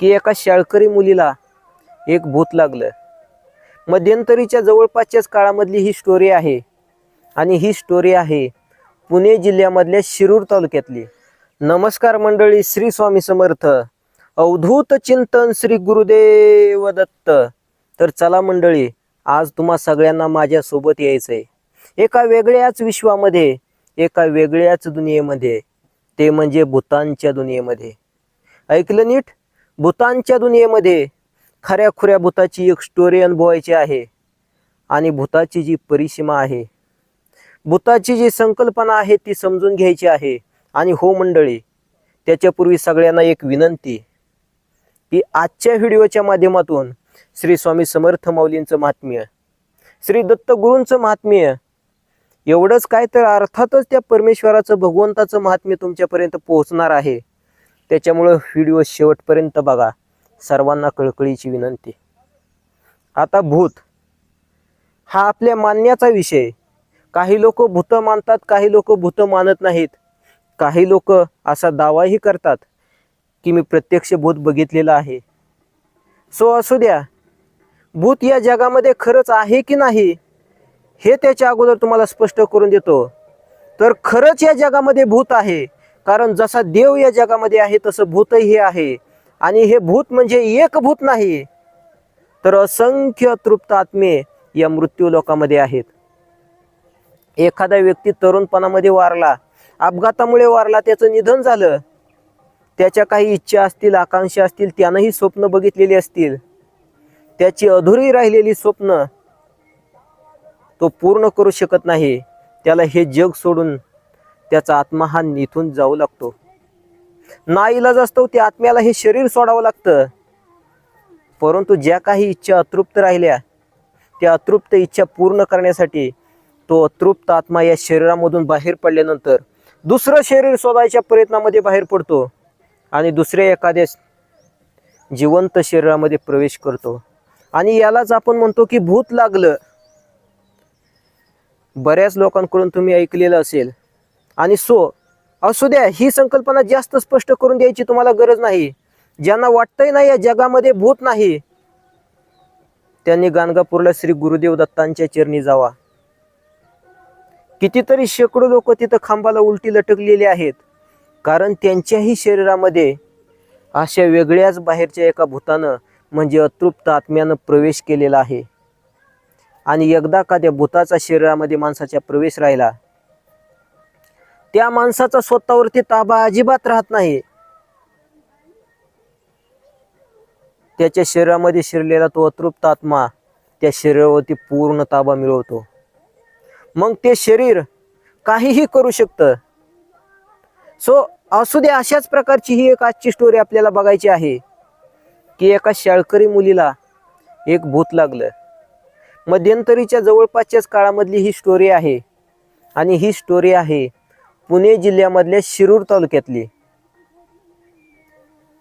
की एका शाळकरी मुलीला एक भूत लागलं. मध्यंतरीच्या जवळपासच्याच काळामधली ही स्टोरी आहे. आणि ही स्टोरी आहे पुणे जिल्ह्यामधल्या शिरूर तालुक्यातली. नमस्कार मंडळी श्री स्वामी समर्थ. अवधूत चिंतन श्री गुरुदेव दत्त. तर चला मंडळी आज तुम्हा सगळ्यांना माझ्यासोबत यायचं आहे एका वेगळ्याच विश्वामध्ये एका वेगळ्याच दुनियेमध्ये. ते म्हणजे भूतांच्या दुनियेमध्ये. ऐकलं नीट? भूतांच्या दुनियेमध्ये खऱ्या खुऱ्या भूताची एक स्टोरी अनुभवायची आहे आणि भूताची जी परिसीमा आहे भूताची जी संकल्पना आहे ती समजून घ्यायची आहे. आणि हो मंडळी त्याच्यापूर्वी सगळ्यांना एक विनंती की आजच्या व्हिडिओच्या माध्यमातून श्री स्वामी समर्थ माऊलींचं महात्म्य श्री दत्तगुरूंचं महात्म्य एवढंच काय तर अर्थातच त्या परमेश्वराचं भगवंताचं महात्म्य तुमच्यापर्यंत पोहोचणार आहे. त्याच्यामुळं व्हिडिओ शेवटपर्यंत बघा. सर्वांना कळकळीची विनंती. आता भूत. हा आपल्या मानण्याचा विषय. काही लोक भूत मानतात काही लोक भूत मानत नाहीत. काही लोक असा दावाही करतात की मी प्रत्यक्ष भूत बघितलेला आहे. सो असू द्या. भूत या जगामध्ये खरंच आहे की नाही हे त्याच्या अगोदर तुम्हाला स्पष्ट करून देतो. तर खरंच या जगामध्ये भूत आहे. कारण जसा देव या जगामध्ये आहे तसं भूतही हे आहे. आणि हे भूत म्हणजे एक भूत नाही. तर असंख्य तृप्त आत्मे या मृत्यू लोकामध्ये आहेत. एखादा व्यक्ती तरुणपणामध्ये वारला अपघातामुळे वारला त्याचं निधन झालं त्याच्या काही इच्छा असतील आकांक्षा असतील त्यानंही स्वप्न बघितलेली असतील त्याची अधुरी राहिलेली स्वप्न तो पूर्ण करू शकत नाही. त्याला हे जग सोडून त्याचा आत्मा हा निथून जाऊ लागतो. नाईलाज असतो त्या आत्म्याला हे शरीर सोडावं लागतं. परंतु ज्या काही इच्छा अतृप्त राहिल्या त्या अतृप्त इच्छा पूर्ण करण्यासाठी तो अतृप्त आत्मा या शरीरामधून बाहेर पडल्यानंतर दुसरं शरीर शोधायच्या प्रयत्नामध्ये बाहेर पडतो आणि दुसऱ्या एखाद्या जिवंत शरीरामध्ये प्रवेश करतो. आणि यालाच आपण म्हणतो की भूत लागलं. बऱ्याच लोकांकडून तुम्ही ऐकलेलं असेल आणि सो असू द्या ही संकल्पना जास्त स्पष्ट करून द्यायची तुम्हाला गरज नाही. ज्यांना वाटतंय ना या जगामध्ये भूत नाही. त्यांनी गाणगापूरला श्री गुरुदेव दत्तांच्या चरणी जावा. कितीतरी शेकडो लोक तिथं खांबाला उलटी लटकलेली आहेत. कारण त्यांच्याही शरीरामध्ये अशा वेगळ्याच बाहेरच्या एका भूतानं म्हणजे अतृप्त आत्म्यानं प्रवेश केलेला आहे. आणि एकदा का त्या भूताचा शरीरामध्ये माणसाचा प्रवेश राहिला त्या माणसाचा स्वतःवरती ताबा अजिबात राहत नाही. त्याच्या शरीरामध्ये शिरलेला तो अतृप्त आत्मा त्या शरीरावरती पूर्ण ताबा मिळवतो. मग ते शरीर काहीही करू शकतं. सो असू दे अशाच प्रकारची ही एक आजची स्टोरी आपल्याला बघायची आहे की एका शाळकरी मुलीला एक भूत लागलं. मध्यंतरीच्या जवळपासच्याच काळामधली ही स्टोरी आहे आणि ही स्टोरी आहे पुणे जिल्ह्यामधल्या शिरूर तालुक्यातली.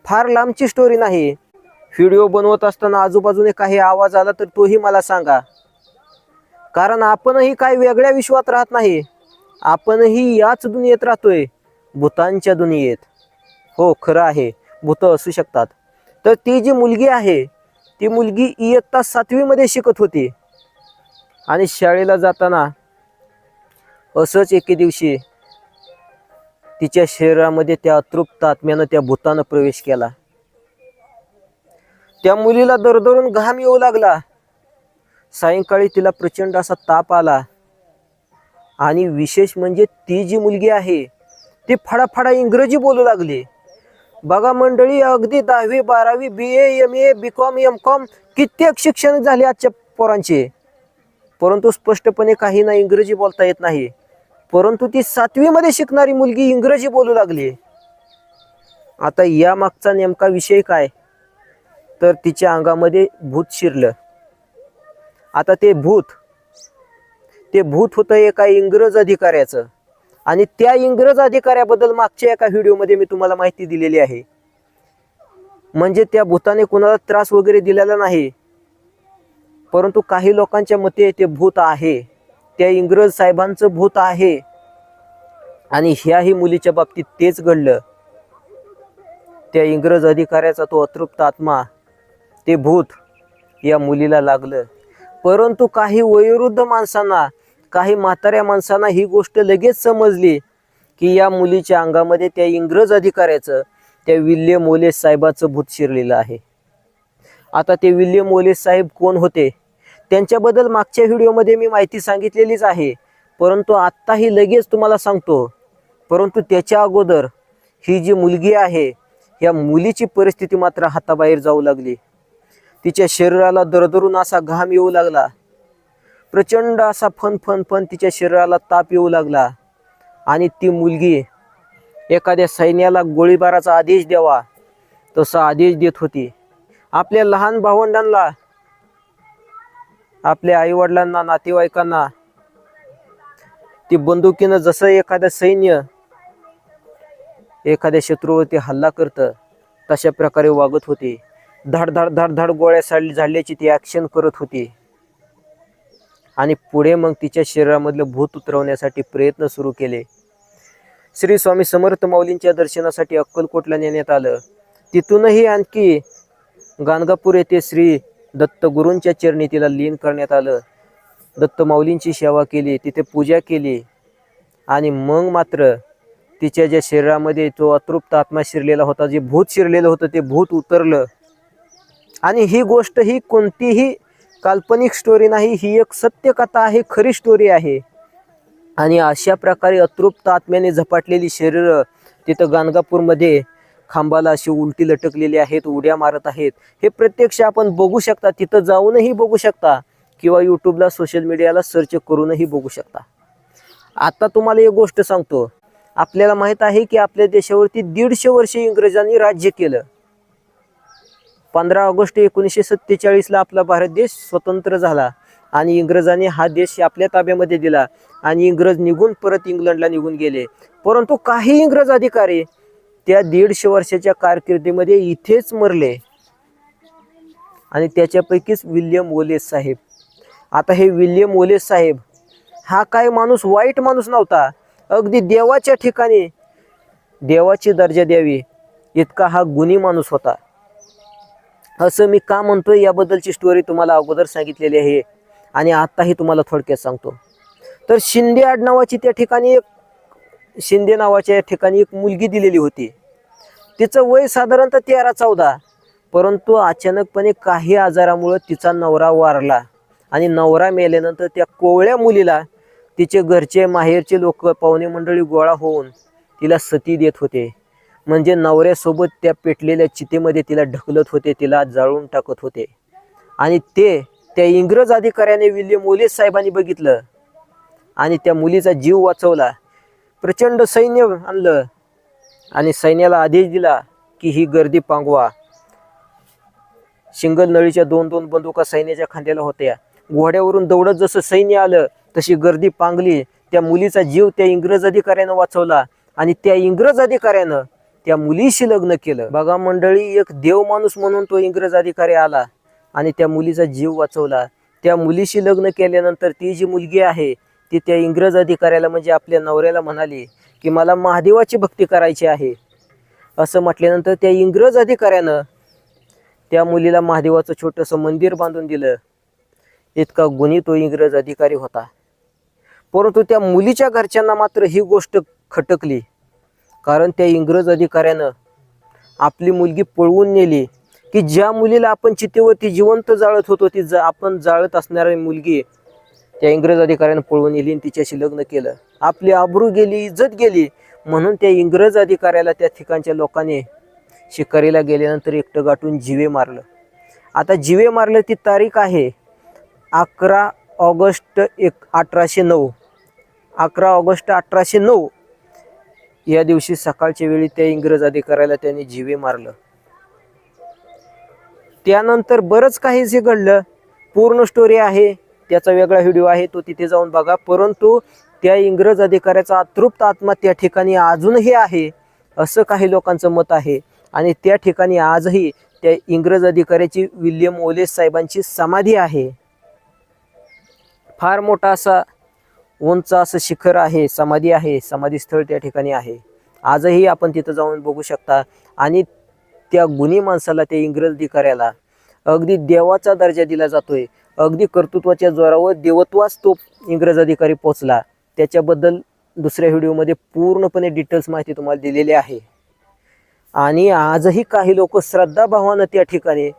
फार लांबची स्टोरी नाही. व्हिडिओ बनवत असताना आजूबाजूने काही आवाज आला तर तोही मला सांगा. कारण आपणही काही वेगळ्या विश्वात राहत नाही. आपणही याच दुनियेत राहतोय. भूतांच्या दुनियेत. हो खरं आहे. भूत असू शकतात. तर ती जी मुलगी आहे ती मुलगी इयत्ता सातवीमध्ये शिकत होती. आणि शाळेला जाताना असंच एके दिवशी तिच्या शरीरामध्ये त्या अतृप्त आत्म्यानं त्या भूतानं प्रवेश केला. त्या मुलीला दरदरून घाम येऊ लागला. सायंकाळी तिला प्रचंड असा ताप आला. आणि विशेष म्हणजे ती जी मुलगी आहे ती फडाफडा इंग्रजी बोलू लागली. बघा मंडळी अगदी दहावी बारावी B A M A B com M com कित्येक शिक्षण झाले आजच्या पोरांचे. परंतु स्पष्टपणे काही ना इंग्रजी बोलता येत नाही. परंतु ती सातवीमध्ये शिकणारी मुलगी इंग्रजी बोलू लागली. आता या मागचा नेमका विषय काय? तर तिच्या अंगामध्ये भूत शिरलं. आता ते भूत ते भूत होतं एका इंग्रज अधिकाऱ्याचं. आणि त्या इंग्रज अधिकाऱ्याबद्दल मागच्या एका व्हिडिओमध्ये मी तुम्हाला माहिती दिलेली आहे. म्हणजे त्या भूताने कुणाला त्रास वगैरे दिलेला नाही. परंतु काही लोकांच्या मते ते भूत आहे. त्या इंग्रज साहेबांचं भूत आहे. आणि ह्याही मुलीच्या बाबतीत तेच घडलं. त्या इंग्रज अधिकाऱ्याचा तो अतृप्त आत्मा ते भूत या मुलीला लागलं. परंतु काही वयोवृद्ध माणसांना काही म्हाताऱ्या माणसांना ही गोष्ट लगेच समजली की या मुलीच्या अंगामध्ये त्या इंग्रज अधिकाऱ्याचं त्या विल्यम ओलेस साहेबाचं भूत शिरलेलं आहे. आता ते विल्यम ओलेस साहेब कोण होते? त्यांच्याबद्दल मागच्या व्हिडिओमध्ये मी माहिती सांगितलेलीच आहे. परंतु आत्ताही लगेच तुम्हाला सांगतो. परंतु त्याच्या अगोदर ही जी मुलगी आहे या मुलीची परिस्थिती मात्र हाताबाहेर जाऊ लागली. तिच्या शरीराला दरदरून असा घाम येऊ लागला. प्रचंड असा फन फन फन तिच्या शरीराला ताप येऊ लागला. आणि ती मुलगी एखाद्या सैन्याला गोळीबाराचा आदेश द्यावा तसा आदेश देत होती. आपल्या लहान भावंडांना आपल्या आईवडिलांना नातेवाईकांना ती बंदुकीनं जसं एखादं सैन्य एखाद्या शत्रूवरती हल्ला करतं तशा प्रकारे वागत होती. धाड धाड धाड धाड गोळ्या साडली झाडल्याची ती ॲक्शन करत होती. आणि पुढे मग तिच्या शरीरामधलं भूत उतरवण्यासाठी प्रयत्न सुरू केले. श्री स्वामी समर्थ माऊलींच्या दर्शनासाठी अक्कलकोटला नेण्यात आलं. तिथूनही आणखी गाणगापूर येथे श्री दत्तगुरूंच्या चरणी तिला लीन करण्यात आलं. दत्तमाऊलींची सेवा केली तिथे पूजा केली. आणि मग मात्र तिच्या ज्या शरीरामध्ये तो अतृप्त आत्मा शिरलेला होता जे भूत शिरलेलं होतं ते भूत उतरलं. आणि ही गोष्ट ही कोणतीही काल्पनिक स्टोरी नाही ही एक सत्य कथा आहे खरी स्टोरी आहे. आणि अशा प्रकारे अतृप्त आत्म्याने झपाटलेली शरीरं तिथं गाणगापूरमध्ये खांबाला अशी उलटी लटकलेली आहेत उड्या मारत आहेत. हे प्रत्यक्ष आपण बघू शकता. तिथं जाऊनही बघू शकता. किंवा यूट्यूबला सोशल मीडियाला सर्च करूनही बघू शकता. आता तुम्हाला एक गोष्ट सांगतो. आपल्याला माहीत आहे की आपल्या देशावरती दीडशे वर्षे इंग्रजांनी राज्य केलं. पंधरा ऑगस्ट एकोणीसशे सत्तेचाळीसला आपला भारत देश स्वतंत्र झाला. आणि इंग्रजांनी हा देश आपल्या ताब्यामध्ये दिला. आणि इंग्रज निघून परत इंग्लंडला निघून गेले. परंतु काही इंग्रज अधिकारी त्या दीडशे वर्षाच्या कारकिर्दीमध्ये इथेच मरले. आणि त्याच्यापैकीच विल्यम ओलेस साहेब. आता हे विल्यम ओलेस साहेब हा काय माणूस वाईट माणूस नव्हता. अगदी देवाच्या ठिकाणी देवाची दर्जा द्यावी इतका हा गुणी माणूस होता. असं मी का म्हणतोय याबद्दलची स्टोरी तुम्हाला अगोदर सांगितलेली आहे आणि आत्ताही तुम्हाला थोडक्यात सांगतो. तर शिंदे आडनावाची त्या ठिकाणी एक शिंदे नावाच्या ठिकाणी एक मुलगी दिलेली होती. तिचं वय साधारणतः तेरा चौदा. परंतु अचानकपणे काही आजारामुळं तिचा नवरा वारला. आणि नवरा मेल्यानंतर त्या कोवळ्या मुलीला तिचे घरचे माहेरचे लोक पाहुणे मंडळी गोळा होऊन तिला सती देत होते. म्हणजे नवऱ्यासोबत त्या पेटलेल्या चितेमध्ये तिला ढकलत होते तिला जाळून टाकत होते. आणि ते त्या इंग्रज अधिकाऱ्याने विल्यम ओलेस साहेबांनी बघितलं. आणि त्या मुलीचा जीव वाचवला. प्रचंड सैन्य आणलं. आणि सैन्याला आदेश दिला की ही गर्दी पांगवा. शिंगल नळीच्या दोन दोन बंदुका सैन्याच्या खांद्याला होत्या. घोड्यावरून दौडत जसं सैन्य आलं तशी गर्दी पांगली. त्या मुलीचा जीव त्या इंग्रज अधिकाऱ्यानं वाचवला आणि त्या इंग्रज अधिकाऱ्यानं त्या मुलीशी लग्न केलं. बघा मंडळी एक देव माणूस म्हणून तो इंग्रज अधिकारी आला आणि त्या मुलीचा जीव वाचवला. त्या मुलीशी लग्न केल्यानंतर ती जी मुलगी आहे ती त्या इंग्रज अधिकाऱ्याला म्हणजे आपल्या नवऱ्याला म्हणाली की मला महादेवाची भक्ती करायची आहे. असं म्हटल्यानंतर त्या इंग्रज अधिकाऱ्यानं त्या मुलीला महादेवाचं छोटंसं मंदिर बांधून दिलं. इतका गुणी तो इंग्रज अधिकारी होता. परंतु त्या मुलीच्या घरच्यांना मात्र ही गोष्ट खटकली. कारण त्या इंग्रज अधिकाऱ्यानं आपली मुलगी पळवून नेली की ज्या मुलीला आपण चितेवरती जिवंत जाळत होतो ती जा आपण जाळत असणारी मुलगी त्या इंग्रज अधिकाऱ्यानं पळवून नेली आणि तिच्याशी लग्न केलं. आपली आबरू गेली इज्जत गेली. म्हणून त्या इंग्रज अधिकाऱ्याला त्या ठिकाणच्या लोकांनी शिकारीला गेल्यानंतर एकटं गाठून जिवे मारलं. आता जिवे मारलं ती तारीख आहे अकरा ऑगस्ट एक अठराशे नऊ. अकरा ऑगस्ट अठराशे नऊ. या दिवशी सकाळच्या वेळी त्या इंग्रज अधिकाऱ्याला त्यांनी जिवे मारलं. त्यानंतर बरंच काही जे घडलं. पूर्ण स्टोरी आहे. त्याचा वेगळा व्हिडिओ आहे तो तिथे जाऊन बघा. परंतु त्या इंग्रज अधिकाऱ्याचा अतृप्त आत्मा त्या ठिकाणी अजूनही आहे असं काही लोकांचं मत आहे. आणि त्या ठिकाणी आजही त्या इंग्रज अधिकाऱ्याची विल्यम ओलेस साहेबांची समाधी आहे. फार मोठा असा उंच असं शिखर आहे समाधी आहे समाधी स्थळ त्या ठिकाणी आहे. आजही आपण तिथं जाऊन बघू शकता. आणि त्या गुन्हे माणसाला त्या इंग्रज अधिकाऱ्याला अगदी देवाचा दर्जा दिला जातोय. अगदी कर्तृत्वाच्या जोरावर देवत्वास तो इंग्रज अधिकारी पोचला त्याच्याबद्दल दुसऱ्या व्हिडिओमध्ये पूर्णपणे डिटेल्स माहिती तुम्हाला दिलेली आहे. आणि आजही काही लोक श्रद्धाभावानं त्या ठिकाणी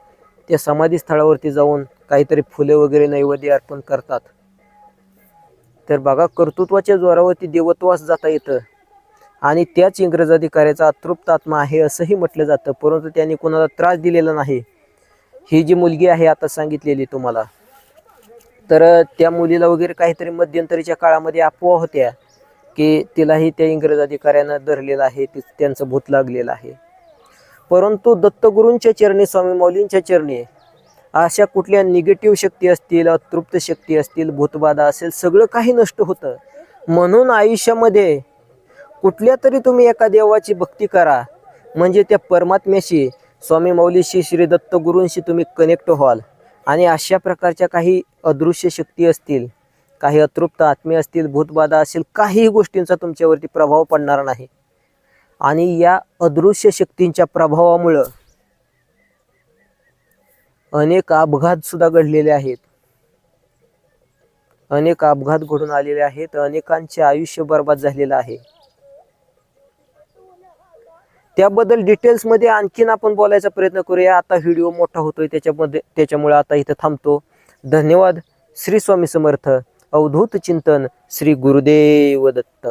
त्या समाधी स्थळावरती जाऊन काहीतरी फुले वगैरे नैवेद्य अर्पण करतात. तर बघा कर्तृत्वाच्या जोरावरती देवत्वास जाता येतं. आणि त्याच इंग्रज अधिकाऱ्याचा अतृप्त आत्मा आहे असंही म्हटलं जातं परंतु त्यांनी कोणाला त्रास दिलेला नाही. ही जी मुलगी आहे आता सांगितलेली तुम्हाला. तर त्या मुलीला वगैरे काहीतरी मध्यंतरीच्या काळामध्ये अफवा होत्या की तिलाही त्या इंग्रज अधिकाऱ्यानं धरलेलं आहे ती त्यांचं भूत लागलेलं आहे. परंतु दत्तगुरूंच्या चरणी स्वामी मौलींच्या चरणी अशा कुठल्या निगेटिव्ह शक्ती असतील अतृप्त शक्ती असतील भूतबाधा असेल सगळं काही नष्ट होतं. म्हणून आयुष्यामध्ये कुठल्या तरी तुम्ही एका देवाची भक्ती करा. म्हणजे त्या परमात्म्याशी स्वामी मौलीशी श्री दत्तगुरूंशी तुम्ही कनेक्ट व्हाल. आणि अशा प्रकारच्या काही अदृश्य शक्ती असतील काही अतृप्त आत्मे असतील भूतबाधा असेल काहीही गोष्टींचा तुमच्यावरती प्रभाव पडणार नाही. आणि या अदृश्य शक्तींच्या प्रभावामुळं अनेक अपघात सुद्धा घडलेले आहेत. अनेक अपघात घडून आलेले आहेत. अनेकांचे आयुष्य बर्बाद झालेलं आहे. त्याबद्दल डिटेल्समध्ये आणखीन आपण बोलायचा प्रयत्न करूया. आता व्हिडिओ मोठा होतोय त्याच्यामध्ये त्याच्यामुळे आता इथं थांबतो. धन्यवाद. श्री स्वामी समर्थ. अवधूत चिंतन. श्री गुरुदेव दत्त.